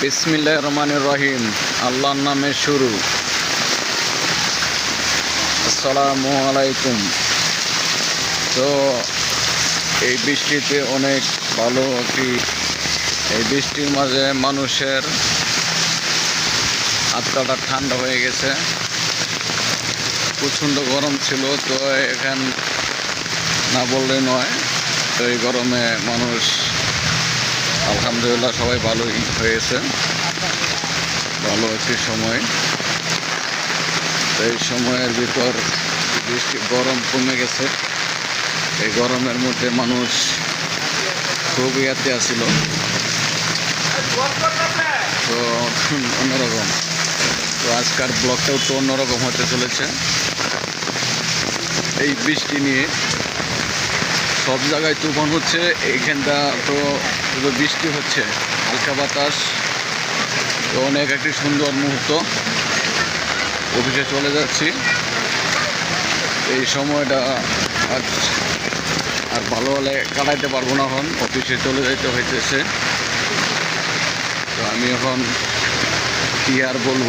বিসমিল্লাহ রহমানুর রহিম। আল্লাহর নামে শুরু। আসসালামু আলাইকুম। তো, এই বৃষ্টিতে অনেক ভালো একটি এই বৃষ্টির মাঝে মানুষের আত্মাটা ঠান্ডা হয়ে গেছে। প্রচণ্ড গরম ছিল, তো এখান না বললে নয়, তো এই গরমে মানুষ আলহামদুলিল্লাহ সবাই ভালোই হয়েছে। ভালো একটি সময়। এই সময়ের ভিতর বৃষ্টি, গরম কমে গেছে। এই গরমের মধ্যে মানুষ খুব ইয়াতে আসছিল তো অন্যরকম। তো আজকার ব্লগটাও তো অন্যরকম হতে চলেছে। এই বৃষ্টি নিয়ে সব জায়গায় তুফান হচ্ছে, এইখানটা তো বৃষ্টি হচ্ছে, হালকা বাতাস, তো অনেক একটি সুন্দর মুহূর্ত। অফিসে চলে যাচ্ছি। এই সময়টা আজ আর ভালো হলে কাটাইতে পারব না এখন, অফিসে চলে যেতে হইতেছে। তো আমি এখন কি আর বলব?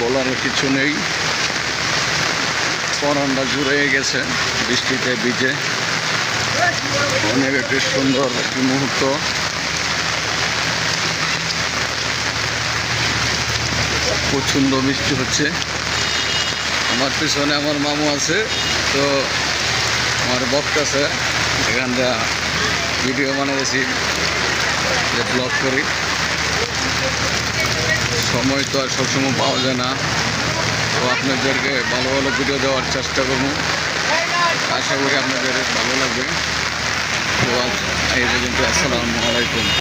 বলার কিছু নেই। পরানটা জুড়ে গেছে, বৃষ্টিতে ভিজে। অনেক একটি সুন্দর একটি মুহূর্ত। প্রচণ্ড বৃষ্টি হচ্ছে। আমার পিছনে আমার মামু আছে, তো আমার বক্ত আছে। এখান থেকে ভিডিও বানিয়েছি ব্লগ করি। সময় তো আর সবসময় পাওয়া যায় না। তো আপনাদেরকে ভালো ভালো ভিডিও দেওয়ার চেষ্টা করব। আশা করি আপনাদের ভালো লাগবে। তো আজ এই পর্যন্ত, আসসালামু আলাইকুম।